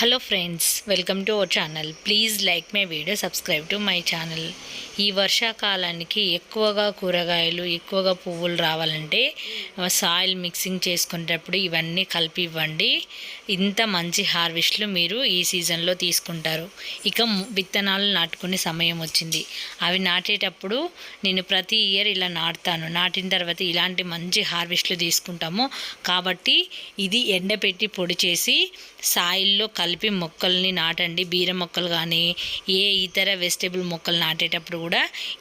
Hello friends welcome to our channel please like my video subscribe to my channel ఈ వర్షాకాలానికి ఎక్కువగా కూరగాయలు ఎక్కువగా పువ్వులు రావాలంటే సాయిల్ మిక్సింగ్ చేసుకునేటప్పుడు ఇవన్నీ కలిపి ఇవ్వండి. ఇంత మంచి హార్వెస్ట్లు మీరు ఈ సీజన్లో తీసుకుంటారు. ఇక విత్తనాలు నాటుకునే సమయం వచ్చింది. అవి నాటేటప్పుడు నేను ప్రతి ఇయర్ ఇలా నాటుతాను. నాటిన తర్వాత ఇలాంటి మంచి హార్వెస్ట్లు తీసుకుంటాము. కాబట్టి ఇది ఎండపెట్టి పొడి చేసి సాయిల్లో కలిపి కలిపి మొక్కల్ని నాటండి. బీర మొక్కలు కానీ ఏ ఇతర వెజిటేబుల్ మొక్కలు నాటేటప్పుడు కూడా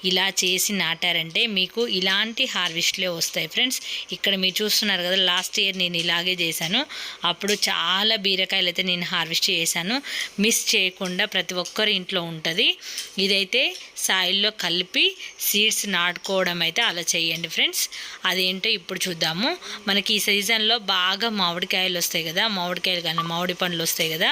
ఇలా చేసి నాటారంటే మీకు ఇలాంటి హార్వెస్ట్లే వస్తాయి ఫ్రెండ్స్. ఇక్కడ మీరు చూస్తున్నారు కదా లాస్ట్ ఇయర్ నేను ఇలాగే చేశాను. అప్పుడు చాలా బీరకాయలు అయితే నేను హార్వెస్ట్ చేశాను. మిస్ చేయకుండా ప్రతి ఒక్కరి ఇంట్లో ఉంటుంది. ఇదైతే సాయిల్లో కలిపి సీడ్స్ నాటుకోవడం అయితే అలా చేయండి ఫ్రెండ్స్. అదేంటో ఇప్పుడు చూద్దాము. మనకి ఈ సీజన్లో బాగా మామిడికాయలు వస్తాయి కదా మామిడికాయలు కానీ మామిడి పండ్లు వస్తాయి కదా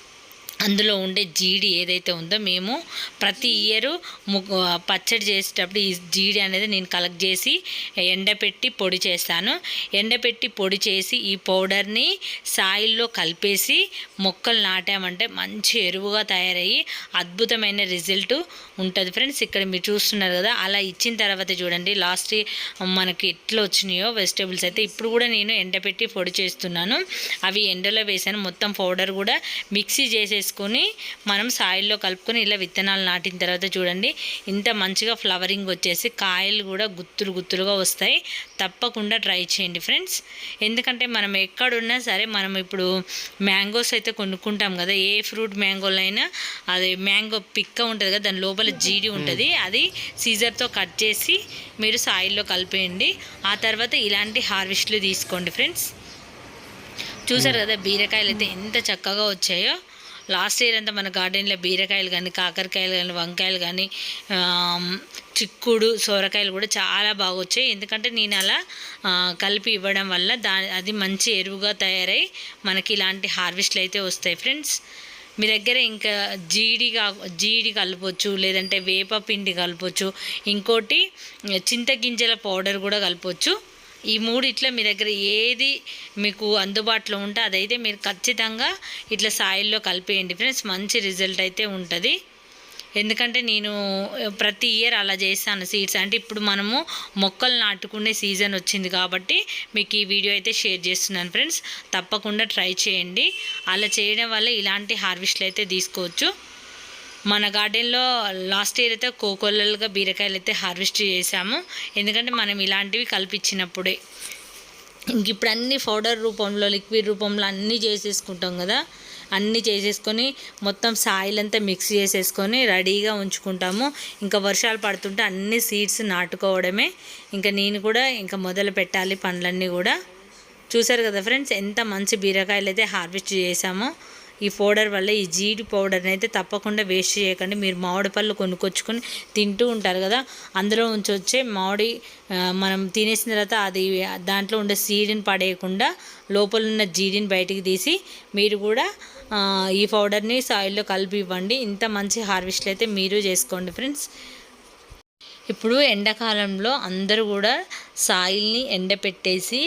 అందులో ఉండే జీడి ఏదైతే ఉందో మేము ప్రతి ఇయరు పచ్చడి చేసేటప్పుడు ఈ జీడి అనేది నేను కలెక్ట్ చేసి ఎండపెట్టి పొడి చేస్తాను. ఎండపెట్టి పొడి చేసి ఈ పౌడర్ని సాయిల్లో కలిపేసి మొక్కలు నాటామంటే మంచి ఎరువుగా తయారయ్యి అద్భుతమైన రిజల్ట్ ఉంటుంది ఫ్రెండ్స్. ఇక్కడ మీరు చూస్తున్నారు కదా అలా ఇచ్చిన తర్వాత చూడండి లాస్ట్ మనకి ఎట్లా వచ్చినాయో వెజిటేబుల్స్ అయితే ఇప్పుడు కూడా నేను ఎండపెట్టి పొడి చేస్తున్నాను. అవి ఎండలో వేసాను మొత్తం పౌడర్ కూడా మిక్సీ చేసేసుకొని మనం సాయిల్లో కలుపుకొని ఇలా విత్తనాలు నాటిన తర్వాత చూడండి ఇంత మంచిగా ఫ్లవరింగ్ వచ్చేసి కాయలు కూడా గుత్తులు గుత్తులుగా వస్తాయి. తప్పకుండా ట్రై చేయండి ఫ్రెండ్స్. ఎందుకంటే మనం ఎక్కడున్నా సరే మనం ఇప్పుడు మ్యాంగోస్ అయితే కొనుక్కుంటాం కదా ఏ ఫ్రూట్ మ్యాంగోలైనా అది మ్యాంగో పిక్క ఉంటుంది కదా దాని లోపల జీడి ఉంటుంది. అది సీజర్తో కట్ చేసి మీరు సాయిల్లో కలిపేయండి. ఆ తర్వాత ఇలాంటి హార్వెస్ట్లు తీసుకోండి ఫ్రెండ్స్. చూసారు కదా బీరకాయలు అయితే ఎంత చక్కగా వచ్చాయో. లాస్ట్ ఇయర్ అంతా మన గార్డెన్లో బీరకాయలు కానీ కాకరకాయలు కానీ వంకాయలు కానీ చిక్కుడు సొరకాయలు కూడా చాలా బాగా వచ్చాయి. ఎందుకంటే నేను అలా కలిపి ఇవ్వడం వల్ల దా అది మంచి ఎరువుగా తయారై మనకి ఇలాంటి హార్వెస్ట్లు అయితే వస్తాయి ఫ్రెండ్స్. మీ దగ్గర ఇంకా జీడిగా జీడి కలపచ్చు లేదంటే వేప పిండి కలపచ్చు ఇంకోటి చింతగింజల పౌడర్ కూడా కలపచ్చు. ఈ మూడు ఇట్లా మీ దగ్గర ఏది మీకు అందుబాటులో ఉంటే అదైతే మీరు ఖచ్చితంగా ఇట్లా సాయిల్లో కలిపేయండి ఫ్రెండ్స్. మంచి రిజల్ట్ అయితే ఉంటుంది. ఎందుకంటే నేను ప్రతి ఇయర్ అలా చేస్తాను సీడ్స్. అంటే ఇప్పుడు మనము మొక్కలు నాటుకునే సీజన్ వచ్చింది కాబట్టి మీకు ఈ వీడియో అయితే షేర్ చేస్తున్నాను ఫ్రెండ్స్. తప్పకుండా ట్రై చేయండి. అలా చేయడం వల్ల ఇలాంటి హార్వెస్ట్లు అయితే తీసుకోవచ్చు. మన గార్డెన్లో లాస్ట్ ఇయర్ అయితే కోకొల్లలుగా బీరకాయలు అయితే హార్వెస్ట్ చేసాము. ఎందుకంటే మనం ఇలాంటివి కల్పించినప్పుడే. ఇంక ఇప్పుడు అన్ని పౌడర్ రూపంలో లిక్విడ్ రూపంలో అన్నీ చేసేసుకుంటాం కదా. అన్నీ చేసేసుకొని మొత్తం సాయిల్ అంతా మిక్స్ చేసేసుకొని రెడీగా ఉంచుకుంటాము. ఇంకా వర్షాలు పడుతుంటే అన్ని సీడ్స్ నాటుకోవడమే. ఇంకా నేను కూడా ఇంకా మొదలు పెట్టాలి పండ్లన్నీ కూడా. చూసారు కదా ఫ్రెండ్స్ ఎంత మంచి బీరకాయలు అయితే హార్వెస్ట్ చేసామో. ఈ పౌడర్ వల్ల ఈ జీడి పౌడర్ని అయితే తప్పకుండా వేస్ట్ చేయకండి. మీరు మామిడి పళ్ళు కొనుక్కొచ్చుకొని తింటూ ఉంటారు కదా అందులో ఉంచి వచ్చే మామిడి మనం తినేసిన తర్వాత అది దాంట్లో ఉండే సీడ్ని పడేయకుండా లోపల ఉన్న జీడిని బయటికి తీసి మీరు కూడా ఈ పౌడర్ని సాయిల్లో కలిపి ఇవ్వండి. ఇంత మంచి హార్వెస్ట్లు అయితే మీరు చేసుకోండి ఫ్రెండ్స్ ఇప్పుడు ఎండాకాలంలో అందరూ కూడా సాయిల్ని ఎండపెట్టేసి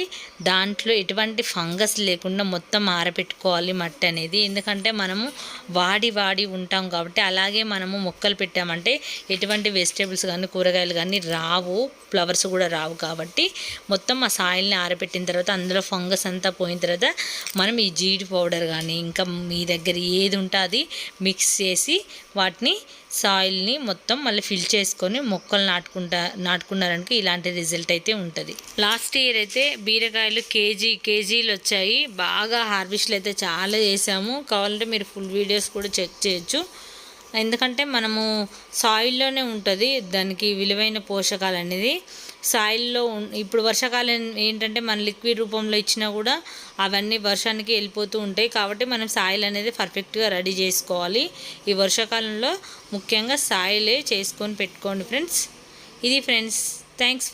దాంట్లో ఎటువంటి ఫంగస్ లేకుండా మొత్తం ఆరబెట్టుకోవాలి మట్టి అనేది. ఎందుకంటే మనము వాడి వాడి ఉంటాం కాబట్టి అలాగే మనము మొక్కలు పెట్టామంటే ఎటువంటి వెజిటేబుల్స్ కానీ కూరగాయలు కానీ రావు ఫ్లవర్స్ కూడా రావు కాబట్టి మొత్తం ఆ సాయిల్ని ఆరబెట్టిన తర్వాత అందులో ఫంగస్ అంతా పోయిన తర్వాత మనం ఈ జీడి పౌడర్ కానీ ఇంకా మీ దగ్గర ఏది ఉంటే అది మిక్స్ చేసి వాటిని సాయిల్ని మొత్తం మళ్ళీ ఫిల్ చేసుకొని మొక్కలు నాటుకుంటా నాటుకున్నారనుకో ఇలాంటి రిజల్ట్ అయితే ఉంటుంది. లాస్ట్ ఇయర్ అయితే బీరకాయలు కేజీ కేజీలు వచ్చాయి. బాగా హార్వెస్ట్లు అయితే చాలా చేసాము. కావాలంటే మీరు ఫుల్ వీడియోస్ కూడా చెక్ చేయొచ్చు. ఎందుకంటే మనము సాయిల్లోనే ఉంటుంది దానికి విలువైన పోషకాలు అనేది సాయిల్లో ఇప్పుడు వర్షాకాలం ఏంటంటే మన లిక్విడ్ రూపంలో ఇచ్చినా కూడా అవన్నీ వర్షానికి వెళ్ళిపోతూ ఉంటాయి. కాబట్టి మనం సాయిల్ అనేది పర్ఫెక్ట్గా రెడీ చేసుకోవాలి. ఈ వర్షాకాలంలో ముఖ్యంగా సాయిలే చేసుకొని పెట్టుకోండి ఫ్రెండ్స్. ఇది ఫ్రెండ్స్ థ్యాంక్స్